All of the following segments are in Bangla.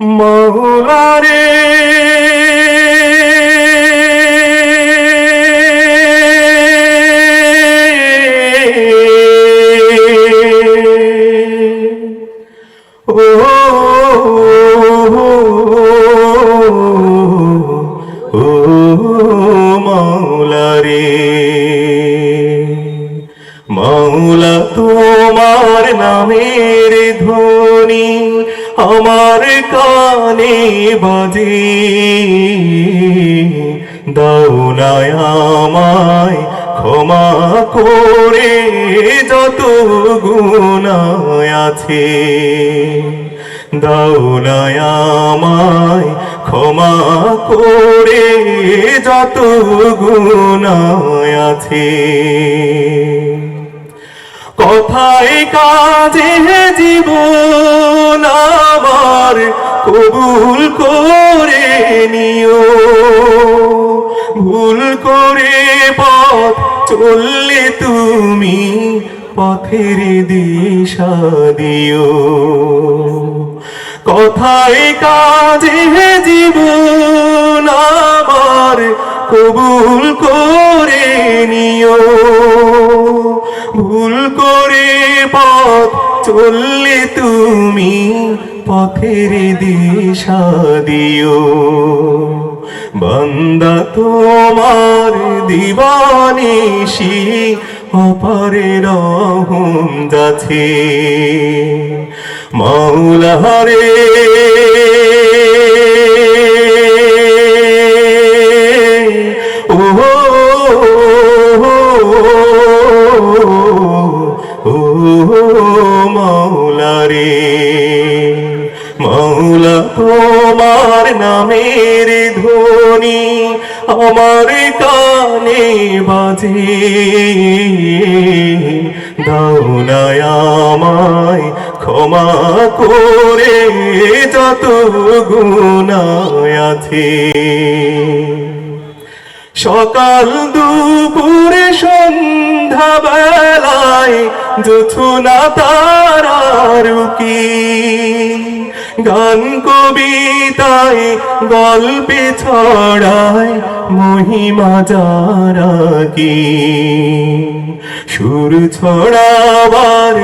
মৌলারে মৌলা তোমার নামের ধ্বনি আমার কানে বাজে। দাউনায় আমায় ক্ষমা করে, যত গুণায় আছে। আমায় ক্ষমা করে, যত গুণায় আছে। কথায় কাজে জীবন আমার, কবুল করে নিও। ভুল করে পথ চললে তুমি পথের দিশা দিও। কথায় কাজে জীবন আমার, কবুল করে নিও। চললে তুমি পথের দিশা দিও। বন্দা তোমার দিবানিশি অপারে রহম যাচ্ছে। মাওলারে ও মাওলারে মাওলা তোমার নামের ধ্বনি আমার কানে বাজে। দাউনায় আমায় ক্ষমা করে, যত গুণায় আছে। সকাল দুপুরে সন্ধ্যা জোছনা তারারুকি গান কবিতায়, গল্পে ছড়ায় মহিমা যারা কি সুর ছড়াবার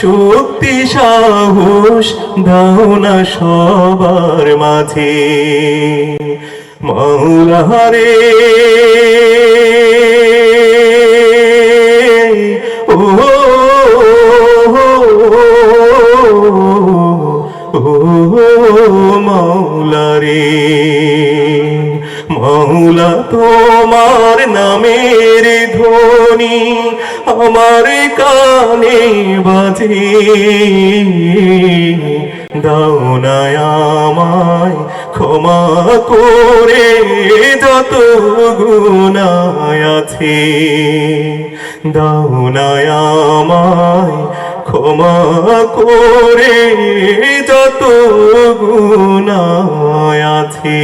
শক্তি, সাহস দাও না সবার মাঝে। মৌলারে মৌলা তোমার নামের ধ্বনি আমার কানে বাজে। দাওনায় আমায় ক্ষমা করে, যত গুণায় আছে। দাওনায় আমায় ক্ষমা করে, যত গুণায় আছে।